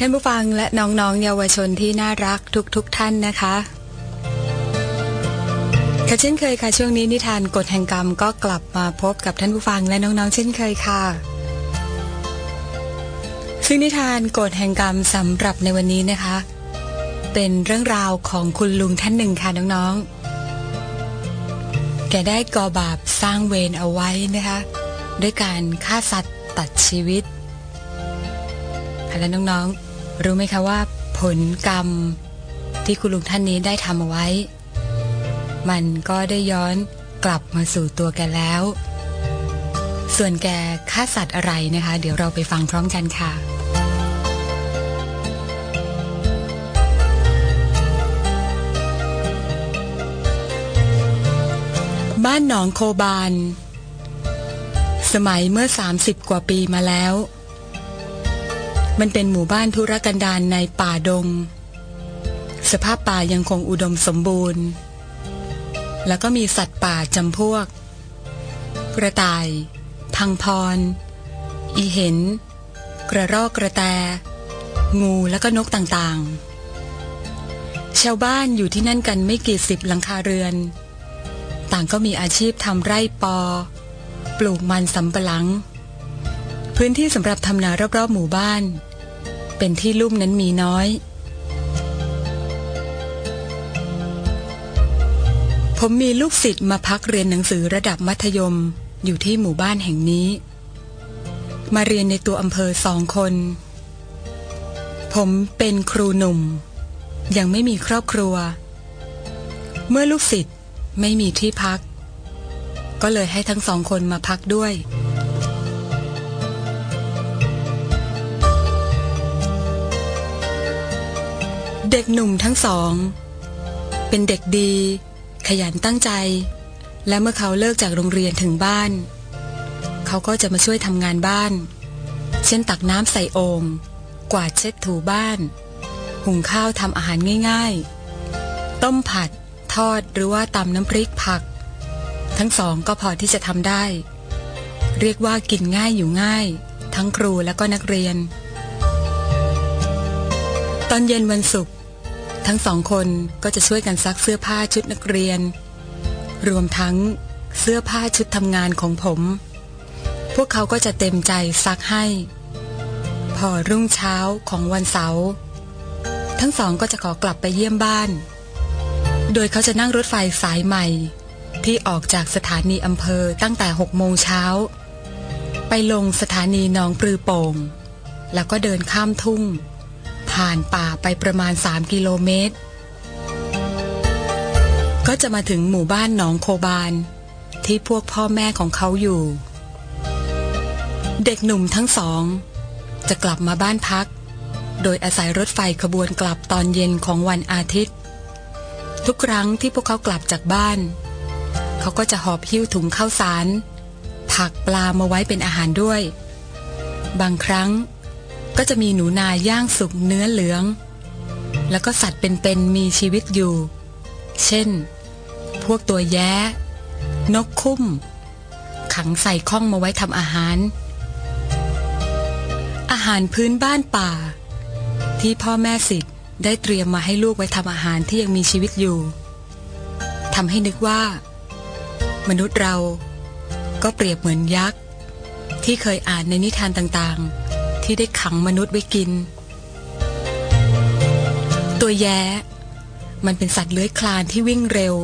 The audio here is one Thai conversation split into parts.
ท่านผู้ฟังและน้องๆ เยาวชนที่น่ารักทุกๆทท่านนะคะค่ะเช่นเคยค่ะช่วงนี้นิทานกฎแห่งกรรมก็กลับมาพบกับท่านผู้ฟังและน้องๆ เช่นเคยค่ะ ซึ่งนิทานกฎแห่งกรรมสำหรับในวันนี้นะคะ เป็นเรื่องราวของคุณลุงท่านหนึ่งค่ะน้องๆ แกได้ก่อบาปสร้างเวรเอาไว้นะคะ ด้วยการฆ่าสัตว์ตัดชีวิตและน้องๆ รู้ไหมคะว่า ผลกรรมที่คุณลุงท่านนี้ได้ทำเอาไว้ มันก็ได้ย้อนกลับมาสู่ตัวแกแล้ว ส่วนแกฆ่าสัตว์อะไรนะคะ เดี๋ยวเราไปฟังพร้อมกันค่ะบ้านหนองโคบาน สมัยเมื่อ 30 กว่าปีมาแล้ว มันเป็นหมู่บ้านธุรกันดารในป่าดง สภาพป่ายังคงอุดมสมบูรณ์ แล้วก็มีสัตว์ป่าจำพวก กระต่าย พังพร อีเห็น กระรอกกระแต งูแล้วก็นกต่างๆ ชาวบ้านอยู่ที่นั่นกันไม่กี่สิบหลังคาเรือน ต่างก็มีอาชีพทำไร่ปอ ปลูกมันสำปะหลังพื้นที่สำหรับทำนารอบๆหมู่บ้าน เป็นที่ลุ่มนั้นมีน้อย ผมมีลูกศิษย์มาพักเรียนหนังสือระดับมัธยมอยู่ที่หมู่บ้านแห่งนี้ มาเรียนในตัวอำเภอสองคน ผมเป็นครูหนุ่ม ยังไม่มีครอบครัว เมื่อลูกศิษย์ไม่มีที่พัก ก็เลยให้ทั้งสองคนมาพักด้วย เด็กหนุ่มทั้งสอง เป็นเด็กดี ขยันตั้งใจ และเมื่อเขาเลิกจากโรงเรียนถึงบ้าน เขาก็จะมาช่วยทำงานบ้าน เช่นตักน้ำใส่โอง่งกวาดเช็ดถูบ้าน หุงข้าวทำอาหารง่ายๆ ต้มผัด ทอดหรือว่าตำน้ำพริกผัก ทั้งสองก็พอที่จะทำได้ เรียกว่ากินง่ายอยู่ง่าย ทั้งครูและก็นักเรียน ตอนเย็นวันศุกร์ ทั้งสองคนก็จะช่วยกันซักเสื้อผ้าชุดนักเรียน รวมทั้งเสื้อผ้าชุดทำงานของผม พวกเขาก็จะเต็มใจซักให้ พอรุ่งเช้าของวันเสาร์ทั้งสองก็จะขอกลับไปเยี่ยมบ้าน โดยเขาจะนั่งรถไฟสายใหม่ ที่ออกจากสถานีอำเภอตั้งแต่6โมงเช้า ไปลงสถานีหนองปลือโป่ง แล้วก็เดินข้ามทุ่ง ผ่านป่าไปประมาณ 3 กิโลเมตร ก็จะมาถึงหมู่บ้านหนองโคบาน ที่พวกพ่อแม่ของเขาอยู่ เด็กหนุ่มทั้งสอง จะกลับมาบ้านพัก โดยอาศัยรถไฟขบวนกลับตอนเย็นของวันอาทิตย์ ทุกครั้งที่พวกเขากลับจากบ้าน เขาก็จะหอบหิ้วถุงข้าวสาร ผักปลามาไว้เป็นอาหารด้วย บางครั้ง ก็จะมีหนูนาย่างสุกเนื้อเหลือง แล้วก็สัตว์เป็นๆมีชีวิตอยู่ เช่น พวกตัวแย้ นกคุ้ม ขังใส่ข้องมาไว้ทำอาหาร อาหารพื้นบ้านป่า ที่พ่อแม่สิทธิ์ได้เตรียมมาให้ลูกไว้ทำอาหารที่ยังมีชีวิตอยู่ทำให้นึกว่า มนุษย์เราก็เปรียบเหมือนยักษ์ ที่เคยอ่านในนิทานต่างๆ ที่ได้ขังมนุษย์ไว้กิน ตัวแย้มันเป็นสัตว์เลื้อยคลานที่วิ่งเร็ว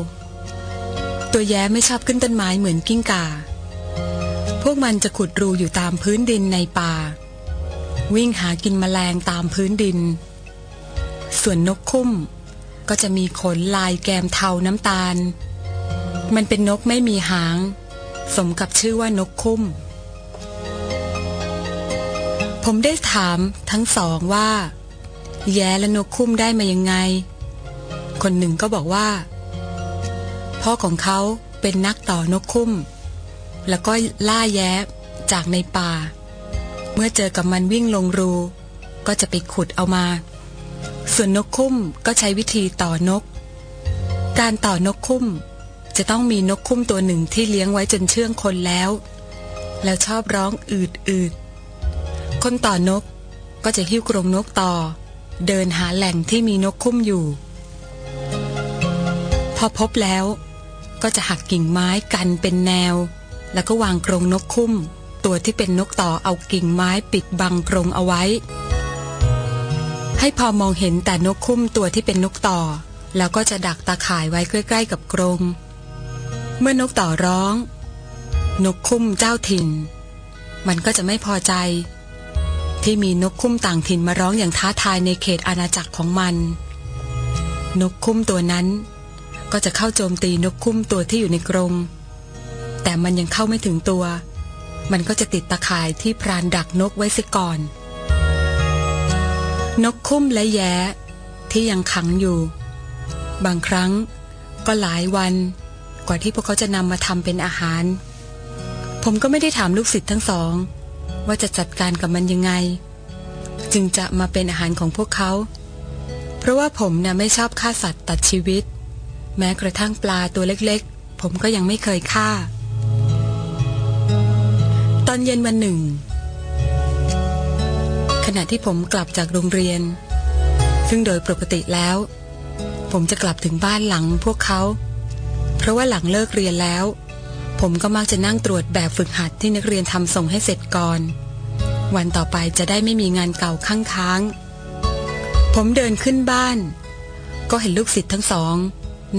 ตัวแย้ไม่ชอบขึ้นต้นไม้เหมือนกิ้งก่า พวกมันจะขุดรูอยู่ตามพื้นดินในป่า วิ่งหากินแมลงตามพื้นดิน ส่วนนกคุ้ม ก็จะมีขนลายแกมเทาน้ำตาล มันเป็นนกไม่มีหาง สมกับชื่อว่านกคุ้ม ผมได้ถามทั้งสองว่า แย้และนกคุ้มได้มายังไง คนหนึ่งก็บอกว่า พ่อของเขาเป็นนักต่อนกคุ้ม แล้วก็ล่าแย้จากในป่า เมื่อเจอกับมันวิ่งลงรู ก็จะไปขุดเอามา ส่วนนกคุ้มก็ใช้วิธีต่อนก การต่อนกคุ้ม จะต้องมีนกคุ้มตัวหนึ่งที่เลี้ยงไว้จนเชื่องคนแล้ว แล้วชอบร้องอืดอืด คนต่อนกก็จะหิ้วกรงนกต่อ เดินหาแหล่งที่มีนกคุ้มอยู่ พอพบแล้วก็จะหักกิ่งไม้กันเป็นแนว แล้วก็วางกรงนกคุ้ม ตัวที่เป็นนกต่อเอากิ่งไม้ปิดบังกรงเอาไว้ ให้พอมองเห็นแต่นกคุ้มตัวที่เป็นนกต่อ แล้วก็จะดักตาข่ายไว้ใกล้ ๆ กับกรง เมื่อนกต่อร้อง นกคุ้มเจ้าถิ่น มันก็จะไม่พอใจ ที่มีนกคุ้มต่างถิ่นมาร้องอย่างท้าทายในเขตอาณาจักรของมัน นกคุ้มตัวนั้น ก็จะเข้าโจมตีนกคุ้มตัวที่อยู่ในกรงแต่มันยังเข้าไม่ถึงตัว มันก็จะติดตะข่ายที่พรานดักนกไว้เสียก่อน นกคุ้มและแย้ที่ยังขังอยู่ บางครั้งก็หลายวัน กว่าที่พวกเขาจะนำมาทำเป็นอาหาร ผมก็ไม่ได้ถามลูกศิษย์ทั้งสอง ว่าจะจัดการกับมันยังไง จึงจะมาเป็นอาหารของพวกเขา เพราะว่าผมน่ะไม่ชอบฆ่าสัตว์ตัดชีวิต แม้กระทั่งปลาตัวเล็กๆ ผมก็ยังไม่เคยฆ่า ตอนเย็นวันหนึ่ง ขณะที่ผมกลับจากโรงเรียน ซึ่งโดยปกติแล้ว ผมจะกลับถึงบ้านหลังพวกเขา เพราะว่าหลังเลิกเรียนแล้ว ผมก็มักจะนั่งตรวจแบบฝึกหัดที่นักเรียนทำส่งให้เสร็จก่อน วันต่อไปจะได้ไม่มีงานเก่าข้างค้าง ผมเดินขึ้นบ้าน ก็เห็นลูกศิษย์ทั้งสอง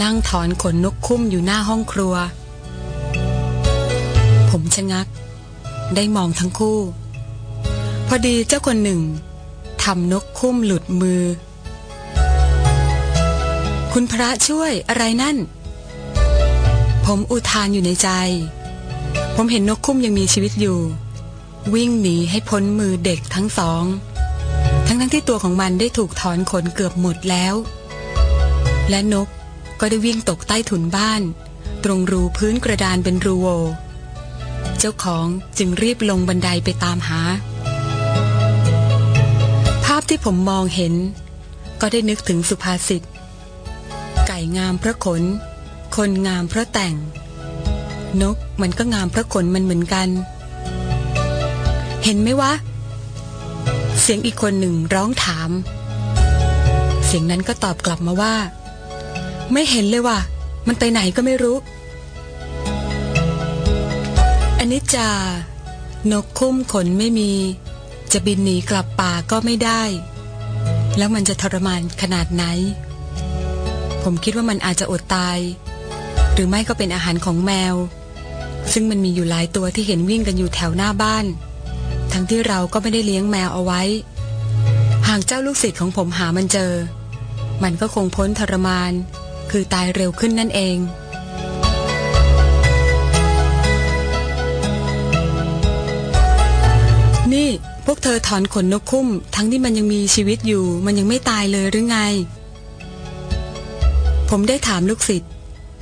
นั่งถอนขนนกคุ้มอยู่หน้าห้องครัว ผมชะงัก ได้มองทั้งคู่ พอดีเจ้าคนหนึ่งทำนกคุ้มหลุดมือ คุณพระช่วยอะไรนั่น ผมอุทานอยู่ในใจ ผมเห็นนกคุ้มยังมีชีวิตอยู่ วิ่งหนีให้พ้นมือเด็กทั้งสอง ทั้งทั้งที่ตัวของมันได้ถูกถอนขนเกือบหมดแล้ว และนกก็ได้วิ่งตกใต้ถุนบ้าน ตรงรูพื้นกระดานเป็นรูโว เจ้าของจึงรีบลงบันไดไปตามหา ภาพที่ผมมองเห็น ก็ได้นึกถึงสุภาษิต ไก่งามพระขน คนงามเพราะแต่ง นกมันก็งามเพราะขนมันเหมือนกัน เห็นไหมวะ เสียงอีกคนหนึ่งร้องถาม เสียงนั้นก็ตอบกลับมาว่า ไม่เห็นเลยว่ะ มันไปไหนก็ไม่รู้อนนี้จานกคุ้มขนไม่มี จะบินหนีกลับป่าก็ไม่ได้ แล้วมันจะทรมานขนาดไหน ผมคิดว่ามันอาจจะอดตาย หรือไม่ก็เป็นอาหารของแมว ซึ่งมันมีอยู่หลายตัวที่เห็นวิ่งกันอยู่แถวหน้าบ้าน ทั้งที่เราก็ไม่ได้เลี้ยงแมวเอาไว้ หากเจ้าลูกศิษย์ของผมหามันเจอ มันก็คงพ้นทรมาน คือตายเร็วขึ้นนั่นเองนี่พวกเธอถอนขนนกคุ้ม ทั้งที่มันยังมีชีวิตอยู่ มันยังไม่ตายเลยหรือไง ผมได้ถามลูกศิษย์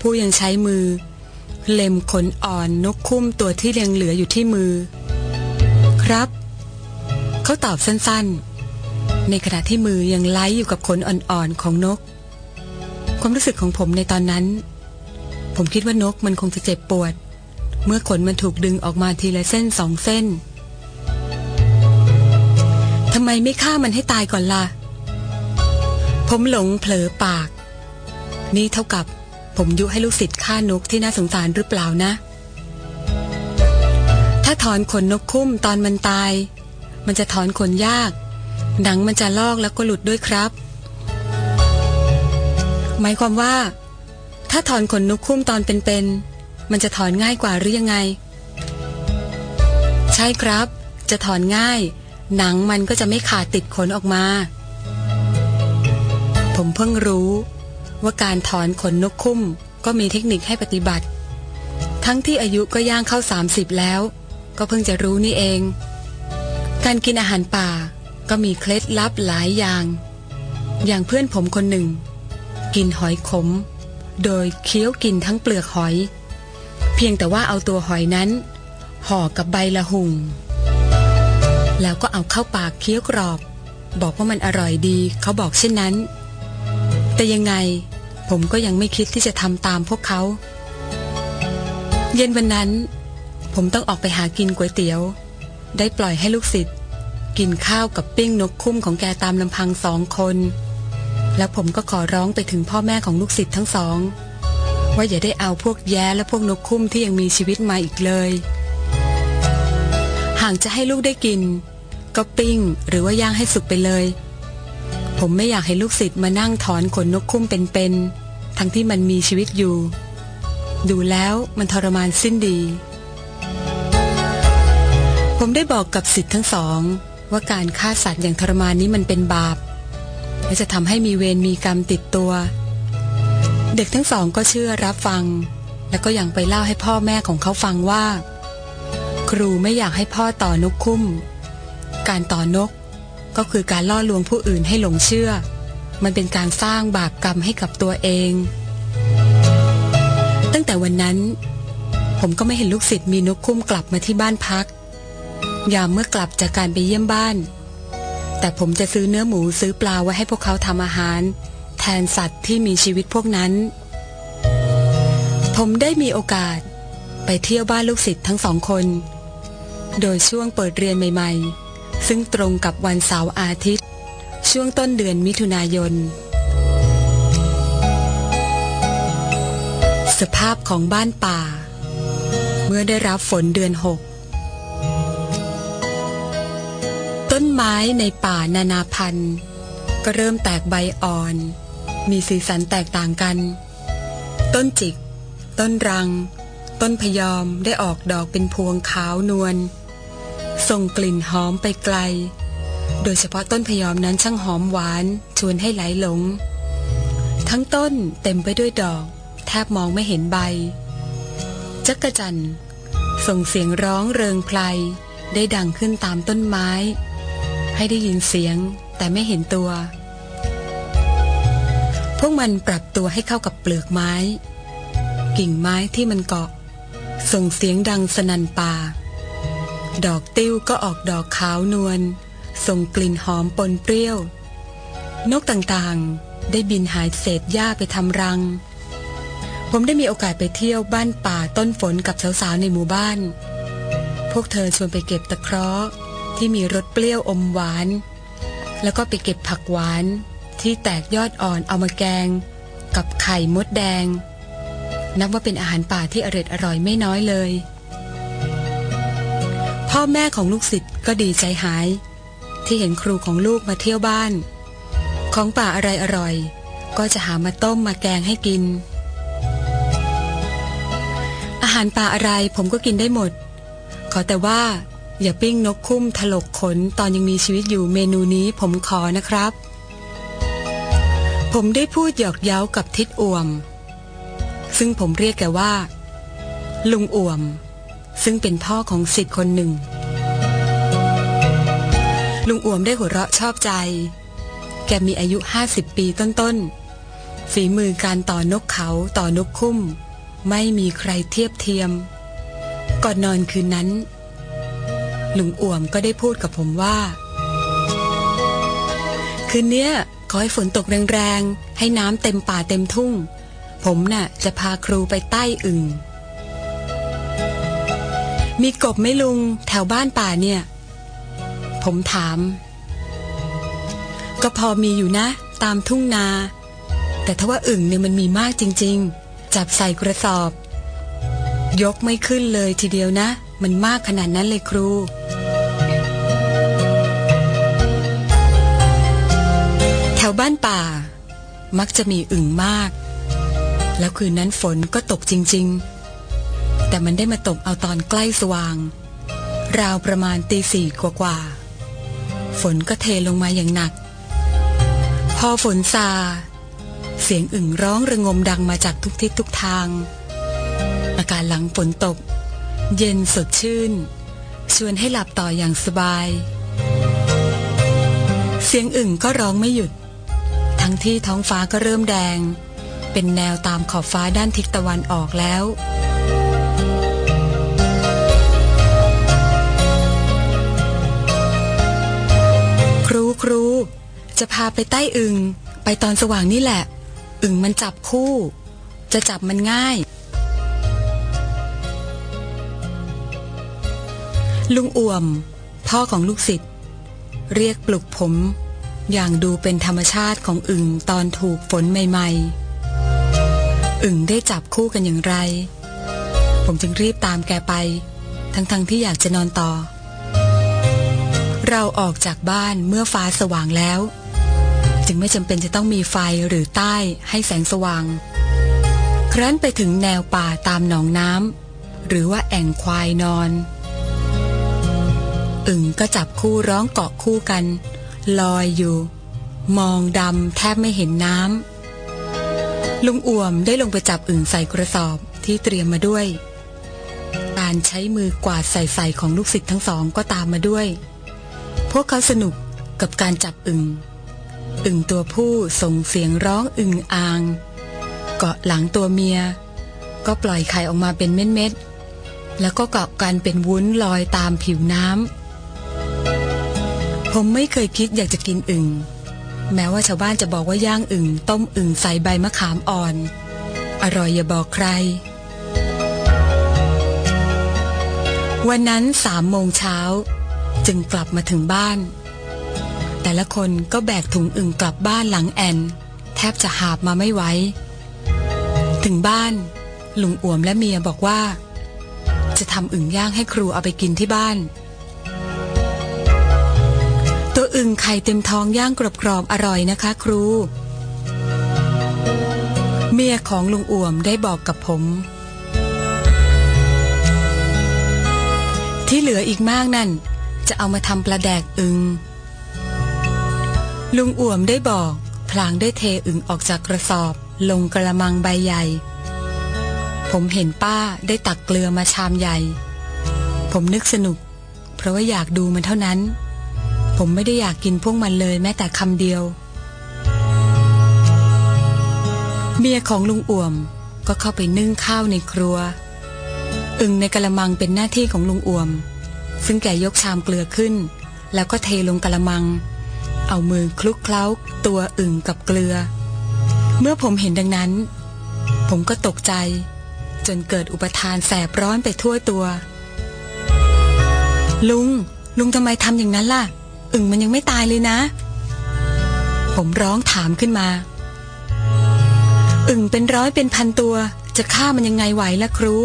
ผู้ยังใช้มือ เล็มขนอ่อนนกคุ้มตัวที่ยังเหลืออยู่ที่มือ ครับ เขาตอบสั้นๆ ในขณะที่มือยังไล้อยู่กับขนอ่อนๆของนก ความรู้สึกของผมในตอนนั้น ผมคิดว่านกมันคงจะเจ็บปวด เมื่อขนมันถูกดึงออกมาทีละเส้นสองเส้นทำไมไม่ฆ่ามันให้ตายก่อนล่ะ ผมหลงเผลอปาก นี่เท่ากับ ผมยุให้ลูกศิษย์ฆ่านกที่น่าสงสารหรือเปล่านะ ถ้าถอนขนนกคุ้มตอนมันตาย มันจะถอนขนยาก หนังมันจะลอกแล้วก็หลุดด้วยครับ หมายความว่า ถ้าถอนขนนกคุ้มตอนเป็นๆมันจะถอนง่ายกว่าหรือยังไง ใช่ครับ จะถอนง่าย หนังมันก็จะไม่ขาดติดขนออกมา ผมเพิ่งรู้ ว่าการถอนขนนกคุ้มก็มีเทคนิคให้ปฏิบัติ ทั้งที่อายุก็ย่างเข้า 30 แล้ว ก็เพิ่งจะรู้นี่เอง การกินอาหารป่าก็มีเคล็ดลับหลายอย่าง อย่างเพื่อนผมคนหนึ่ง กินหอยขม โดยเคี้ยวกินทั้งเปลือกหอย เพียงแต่ว่าเอาตัวหอยนั้น ห่อกับใบละหุ่ง แล้วก็เอาเข้าปากเคี้ยวกรอบ บอกว่ามันอร่อยดีเขาบอกเช่นนั้น แต่ยังไง ผมก็ยังไม่คิดที่จะทำตามพวกเขา เย็นวันนั้น ผมต้องออกไปหากินก๋วยเตี๋ยว ได้ปล่อยให้ลูกศิษย์กินข้าวกับปิ้งนกคุ้มของแกตามลำพังสองคน แล้วผมก็ขอร้องไปถึงพ่อแม่ของลูกศิษย์ทั้งสอง ว่าอย่าได้เอาพวกแย้และพวกนกคุ้มที่ยังมีชีวิตมาอีกเลย หากจะให้ลูกได้กิน ก็ปิ้งหรือว่าย่างให้สุกไปเลย ผมไม่อยากให้ลูกศิษย์มานั่งถอนขนนกคุ้มเป็นๆ ทั้งที่มันมีชีวิตอยู่ ดูแล้วมันทรมานสิ้นดี ผมได้บอกกับสิทธิ์ทั้งสอง ว่าการฆ่าสัตว์อย่างทรมานนี้มันเป็นบาป และจะทำให้มีเวรมีกรรมติดตัว เด็กทั้งสองก็เชื่อรับฟัง แล้วก็ยังไปเล่าให้พ่อแม่ของเขาฟังว่า ครูไม่อยากให้พ่อต่อนกคุ้ม การต่อนกก็คือการล่อลวงผู้อื่นให้หลงเชื่อ มันเป็นการสร้างบาปกรรมให้กับตัวเอง ตั้งแต่วันนั้น ผมก็ไม่เห็นลูกศิษย์มีนกคุ้มกลับมาที่บ้านพัก ยามเมื่อกลับจากการไปเยี่ยมบ้าน แต่ผมจะซื้อเนื้อหมูซื้อปลาไว้ให้พวกเขาทำอาหาร แทนสัตว์ที่มีชีวิตพวกนั้น ผมได้มีโอกาสไปเที่ยวบ้านลูกศิษย์ทั้งสองคน โดยช่วงเปิดเรียนใหม่ ๆ ซึ่งตรงกับวันเสาร์อาทิตย์ ช่วงต้นเดือนมิถุนายน สภาพของบ้านป่า เมื่อได้รับฝนเดือนหก ต้นไม้ในป่านานาพันธุ์ ก็เริ่มแตกใบอ่อน มีสีสันแตกต่างกัน ต้นจิก ต้นรัง ต้นพยอมได้ออกดอกเป็นพวงขาวนวลส่งกลิ่นหอมไปไกล โดยเฉพาะต้นพยอมนั้นช่างหอมหวาน ชวนให้ไหลหลง ทั้งต้นเต็มไปด้วยดอก แทบมองไม่เห็นใบ จักรจันทร์ส่งเสียงร้องเริงไพรได้ดังขึ้นตามต้นไม้ ให้ได้ยินเสียงแต่ไม่เห็นตัว พวกมันปรับตัวให้เข้ากับเปลือกไม้ กิ่งไม้ที่มันเกาะ ส่งเสียงดังสนั่นป่า ดอกติ้วก็ออกดอกขาวนวล ส่งกลิ่นหอมปนเปรี้ยว นกต่างๆ ได้บินหายเศษหญ้าไปทำรัง ผมได้มีโอกาสไปเที่ยวบ้านป่าต้นฝนกับสาวๆในหมู่บ้าน พวกเธอชวนไปเก็บตะเคราะห์ที่มีรสเปรี้ยวอมหวาน แล้วก็ไปเก็บผักหวานที่แตกยอดอ่อนเอามาแกง กับไข่มดแดง นับว่าเป็นอาหารป่าที่อร่อยอร่อยไม่น้อยเลย พ่อแม่ของลูกศิษย์ก็ดีใจหาย ที่เห็นครูของลูกมาเที่ยวบ้าน ของป่าอะไรอร่อย ก็จะหามาต้มมาแกงให้กิน อาหารป่าอะไรผมก็กินได้หมด ขอแต่ว่าอย่าปิ้งนกคุ้มถลกขนตอนยังมีชีวิตอยู่เมนูนี้ผมขอนะครับ ผมได้พูดหยอกเย้ากับทิดอ่วม ซึ่งผมเรียกแกว่า ลุงอ่วม ซึ่งเป็นพ่อของสิทธิ์คนหนึ่ง ลุงอ่วมได้หัวเราะชอบใจ แกมีอายุห้าสิบปีต้นๆ ฝีมือการต่อนกเขาต่อนกคุ้ม ไม่มีใครเทียบเทียม ก่อนนอนคืนนั้น ลุงอ่วมก็ได้พูดกับผมว่า คืนเนี้ยขอให้ฝนตกแรงๆ ให้น้ำเต็มป่าเต็มทุ่ง ผมน่ะจะพาครูไปใต้อึ่งมีกบไหม่ลุงแถวบ้านป่าเนี่ย ผมถาม ก็พอมีอยู่นะ ตามทุ่งนา แต่ถ้าว่าอึ่งเนี่ยมันมีมากจริง ๆ จับใส่กระสอบ ยกไม่ขึ้นเลยทีเดียวนะ มันมากขนาดนั้นเลยครูแถวบ้านป่า มักจะมีอึ่งมาก แล้วคืนนั้นฝนก็ตกจริง ๆ แต่มันได้มาตกเอาตอนใกล้สว่าง ราวประมาณตีสี่กว่าๆ ฝนก็เทลงมาอย่างหนัก พอฝนซา เสียงอึ่งร้องระงมดังมาจากทุกทิศทุกทาง อาการหลังฝนตก เย็นสดชื่น ชวนให้หลับต่ออย่างสบาย เสียงอึ่งก็ร้องไม่หยุด ทั้งที่ท้องฟ้าก็เริ่มแดง เป็นแนวตามขอบฟ้าด้านทิศตะวันออกแล้ว รูครู จะพาไปใต้อึง ไปตอนสว่างนี่แหละ อึงมันจับคู่ จะจับมันง่าย ลุงอ่วม พ่อของลูกศิษย์เรียกปลุกผม อย่างดูเป็นธรรมชาติของอึงตอนถูกฝนใหม่ๆ อึงได้จับคู่กันอย่างไร ผมจึงรีบตามแกไป ทั้งๆทที่อยากจะนอนต่อ เราออกจากบ้านเมื่อฟ้าสว่างแล้ว จึงไม่จำเป็นจะต้องมีไฟหรือใต้ให้แสงสว่าง ครั้นไปถึงแนวป่าตามหนองน้ำหรือว่าแอ่งควายนอน อึ่งก็จับคู่ร้องเกาะคู่กัน ลอยอยู่ มองดำแทบไม่เห็นน้ำลุงอ่วมได้ลงไปจับอึ่งใส่กระสอบที่เตรียมมาด้วย การใช้มือกวาดใส่ใส่ของลูกศิษย์ทั้งสองก็ตามมาด้วย พวกเขาสนุกกับการจับอึ่งอึ่งตัวผู้ส่งเสียงร้องอึ่งอ่าง เกาะหลังตัวเมีย ก็ปล่อยไข่ออกมาเป็นเม็ดๆ แล้วก็เกาะกันเป็นวุ้นลอยตามผิวน้ำ ผมไม่เคยคิดอยากจะกินอึ่งแม้ว่าชาวบ้านจะบอกว่าย่างอึ่งต้มอึ่งใส่ใบมะขามอ่อน อร่อยอย่าบอกใคร วันนั้นสามโมงเช้า จึงกลับมาถึงบ้าน แต่ละคนก็แบกถุงอึ่งกลับบ้านหลังแอน แทบจะหาบมาไม่ไหวถึงบ้าน ลุงอ่วมและเมียบอกว่า จะทำอึ่งย่างให้ครูเอาไปกินที่บ้าน ตัวอึ่งไข่เต็มท้องย่างกรอบๆอร่อยนะคะ ครู เมียของลุงอ่วมได้บอกกับผมที่เหลืออีกมากนั่น จะเอามาทำปลาแดกอึง ลุงอ่วมได้บอก พลางได้เทอึงออกจากกระสอบ ลงกระมังใบใหญ่ ผมเห็นป้าได้ตักเกลือมาชามใหญ่ ผมนึกสนุก เพราะว่าอยากดูมันเท่านั้น ผมไม่ได้อยากกินพวกมันเลยแม้แต่คำเดียว เมียของลุงอ่วมก็เข้าไปนึ่งข้าวในครัว อึงในกระมังเป็นหน้าที่ของลุงอ่วม ซึ่งแกยกชามเกลือขึ้น แล้วก็เทลงกระมัง เอามือคลุกเคล้าตัวอึ่งกับเกลือ เมื่อผมเห็นดังนั้น ผมก็ตกใจ จนเกิดอุปทานแสบร้อนไปทั่วตัว ลุง ลุงทำไมทำอย่างนั้นล่ะ อึ่งมันยังไม่ตายเลยนะ ผมร้องถามขึ้นมา อึ่งเป็นร้อยเป็นพันตัว จะฆ่ามันยังไงไหวล่ะครู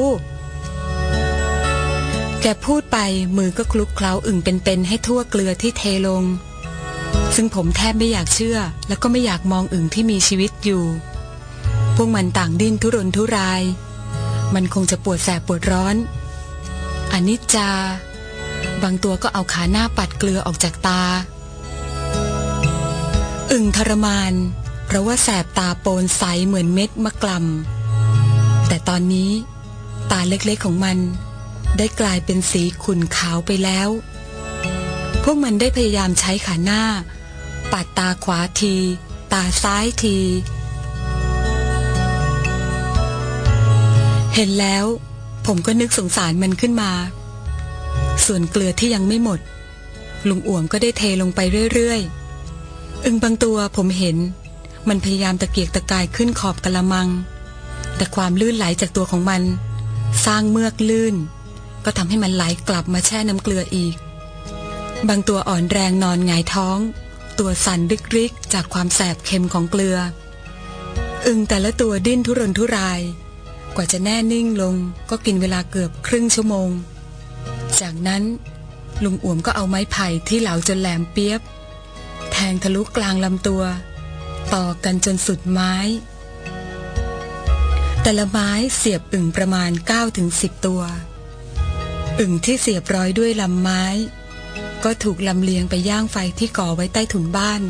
แกพูดไปมือก็คลุกเคล้าอึ่งเป็นๆให้ทั่วเกลือที่เทลง ซึ่งผมแทบไม่อยากเชื่อ แล้วก็ไม่อยากมองอึ่งที่มีชีวิตอยู่ พวกมันต่างดิ้นทุรนทุราย มันคงจะปวดแสบปวดร้อนอนิจจา บางตัวก็เอาขาหน้าปัดเกลือออกจากตา อึ่งทรมาน เพราะว่าแสบตาโปนใสเหมือนเม็ดมะกล่ำแต่ตอนนี้ ตาเล็กๆของมัน ได้กลายเป็นสีขุ่นขาวไปแล้ว พวกมันได้พยายามใช้ขาหน้า ปัดตาขวาที ตาซ้ายที เห็นแล้ว ผมก็นึกสงสารมันขึ้นมา ส่วนเกลือที่ยังไม่หมด ลุงอ่วมก็ได้เทลงไปเรื่อยๆ อึงบางตัวผมเห็น มันพยายามตะเกียกตะกายขึ้นขอบกระมัง แต่ความลื่นไหลจากตัวของมัน สร้างเมือกลื่น ก็ทำให้มันไหลกลับมาแช่น้ำเกลืออีก บางตัวอ่อนแรงนอนงายท้อง ตัวสั่นริกริกๆจากความแสบเค็มของเกลือ อึงแต่ละตัวดิ้นทุรนทุราย กว่าจะแน่นิ่งลงก็กินเวลาเกือบครึ่งชั่วโมง จากนั้นลุงอ่วมก็เอาไม้ไผ่ที่เหลาจนแหลมเปียบ แทงทะลุกลางลำตัว ต่อกันจนสุดไม้ แต่ละไม้เสียบอึ่งประมาณ9-10ตัว อึ่งที่เสียบร้อยด้วยลำไม้ ก็ถูกลำเลียงไปย่างไฟที่ก่อไว้ใต้ถุนบ้าน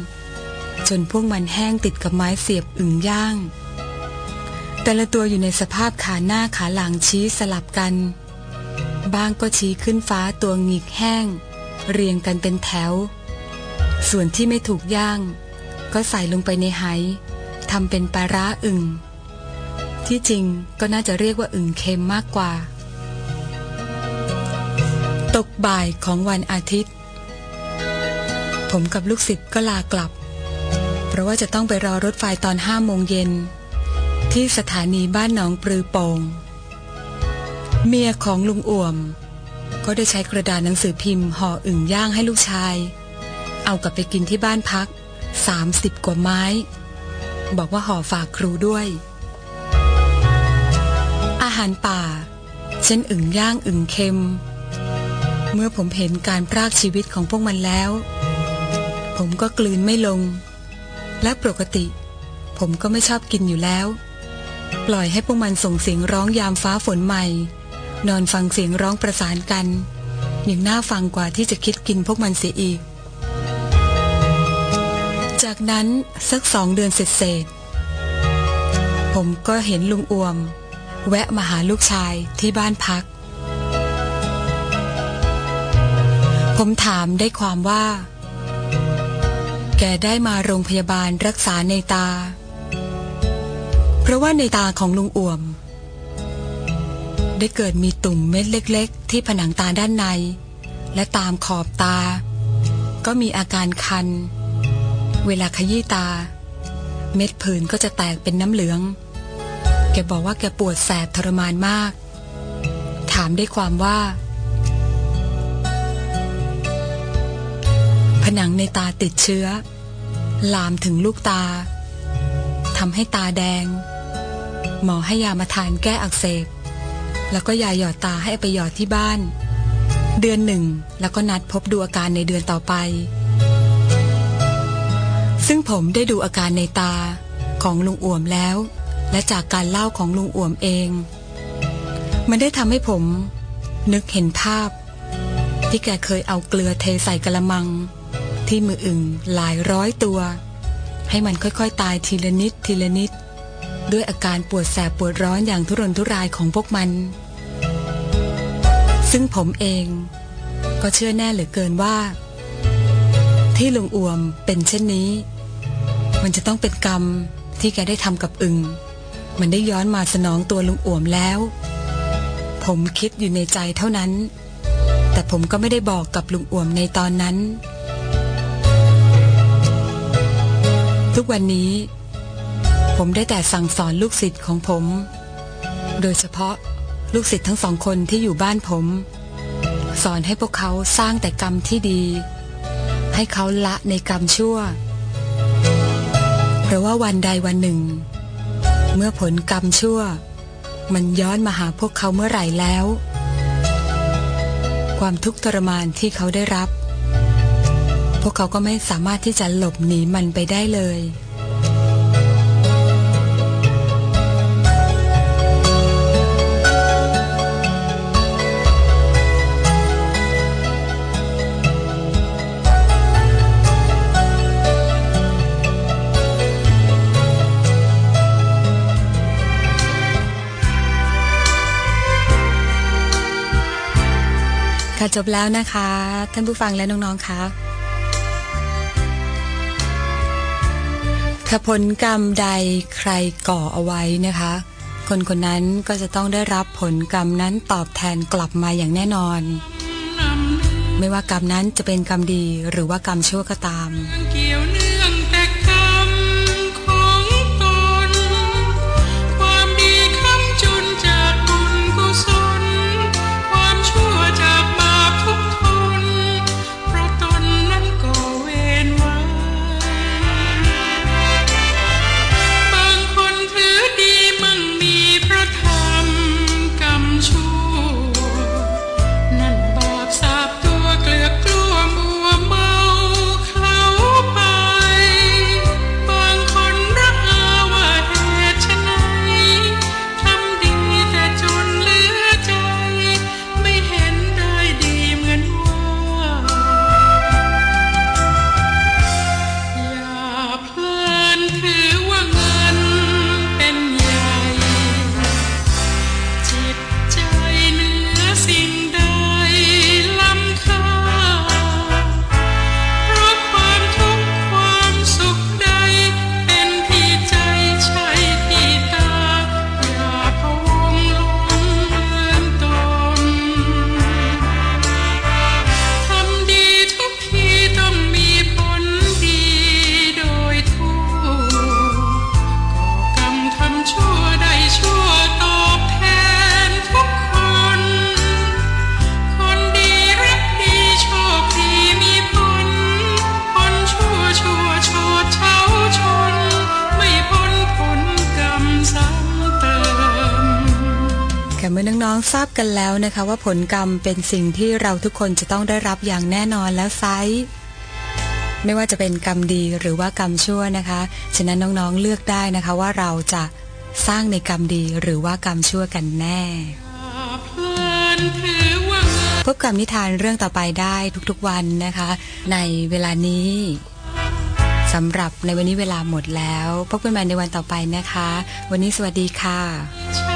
จนพวกมันแห้งติดกับไม้เสียบอึ่งย่าง แต่ละตัวอยู่ในสภาพขาหน้าขาหลังชี้สลับกัน บ้างก็ชี้ขึ้นฟ้าตัวหงิกแห้ง เรียงกันเป็นแถว ส่วนที่ไม่ถูกย่าง ก็ใส่ลงไปในไหทำเป็นปลาร้าอึ่ง ที่จริงก็น่าจะเรียกว่าอึ่งเค็มมากกว่า ตกบ่ายของวันอาทิตย์ ผมกับลูกศิษย์ก็ลากลับ เพราะว่าจะต้องไปรอรถไฟตอนห้าโมงเย็น ที่สถานีบ้านหนองปลือโป่งเมียของลุงอ่วม ก็ได้ใช้กระดาษหนังสือพิมพ์ห่ออึ่งย่างให้ลูกชาย เอากลับไปกินที่บ้านพัก 30 กว่าไม้ บอกว่าห่อฝากครูด้วย อาหารป่า เช่นอึ่งย่างอึ่งเค็ม เมื่อผมเห็นการพรากชีวิตของพวกมันแล้ว ผมก็กลืนไม่ลง และปกติ ผมก็ไม่ชอบกินอยู่แล้ว ปล่อยให้พวกมันส่งเสียงร้องยามฟ้าฝนใหม่ นอนฟังเสียงร้องประสานกันยังน่าฟังกว่าที่จะคิดกินพวกมันเสียอีก จากนั้นสักสองเดือนเสร็จผมก็เห็นลุงอวม แวะมาหาลูกชายที่บ้านพัก ผมถามได้ความว่า แกได้มาโรงพยาบาลรักษาในตา เพราะว่าในตาของลุงอ่วม ได้เกิดมีตุ่มเม็ดเล็ก ๆ ที่ผนังตาด้านใน และตามขอบตา ก็มีอาการคัน เวลาขยี้ตา เม็ดผื่นก็จะแตกเป็นน้ำเหลือง แกบอกว่าแกปวดแสบทรมานมาก ถามได้ความว่า ผนังในตาติดเชื้อ ลามถึงลูกตาทำให้ตาแดง หมอให้ยามาทานแก้อักเสบ แล้วก็ยาหยอดตาให้ไปหยอดที่บ้าน เดือนหนึ่งแล้วก็นัดพบดูอาการในเดือนต่อไป ซึ่งผมได้ดูอาการในตาของลุงอ่วมแล้ว และจากการเล่าของลุงอ่วมเอง มันได้ทำให้ผม นึกเห็นภาพ ที่แกเคยเอาเกลือเทใส่กระมัง ที่มืออึงหลายร้อยตัว ให้มันค่อยๆ ตายทีละนิดทีละนิด ด้วยอาการปวดแสบปวดร้อนอย่างทุรนทุรายของพวกมัน ซึ่งผมเองก็เชื่อแน่เหลือเกินว่า ที่ลุงอวมเป็นเช่นนี้ มันจะต้องเป็นกรรมที่แกได้ทำกับอึง มันได้ย้อนมาสนองตัวลุงอวมแล้ว ผมคิดอยู่ในใจเท่านั้น แต่ผมก็ไม่ได้บอกกับลุงอวมในตอนนั้น ทุกวันนี้ ผมได้แต่สั่งสอนลูกศิษย์ของผม โดยเฉพาะลูกศิษย์ทั้งสองคนที่อยู่บ้านผม สอนให้พวกเขาสร้างแต่กรรมที่ดี ให้เขาละในกรรมชั่ว เพราะว่าวันใดวันหนึ่ง เมื่อผลกรรมชั่ว มันย้อนมาหาพวกเขาเมื่อไหร่แล้ว ความทุกข์ทรมานที่เขาได้รับ วกเขาก็ไม่สามารถที่จะหลบหนีมันไปได้เลย ค่ะจบแล้วนะคะ ท่านผู้ฟังและน้องๆค่ะ ถ้าผลกรรมใดใครก่อเอาไว้นะคะ คนคนนั้นก็จะต้องได้รับผลกรรมนั้นตอบแทนกลับมาอย่างแน่นอน ไม่ว่ากรรมนั้นจะเป็นกรรมดีหรือว่ากรรมชั่วก็ตาม มื่อน้องๆทราบกันแล้วนะคะ ว่าผลกรรมเป็นสิ่งที่เราทุกคนจะต้องได้รับอย่างแน่นอนแล้วไซส์ไม่ว่าจะเป็นกรรมดีหรือว่ากรรมชั่วนะคะ ฉะนั้นน้องๆเลือกได้นะคะว่าเราจะสร้างในกรรมดีหรือว่ากรรมชั่วกันแน่ พบกับนิทานเรื่องต่อไปได้ทุกๆวันนะคะ ในเวลานี้สำหรับในวันนี้เวลาหมดแล้ว พบกันใหม่ในวันต่อไปนะคะ วันนี้สวัสดีค่ะ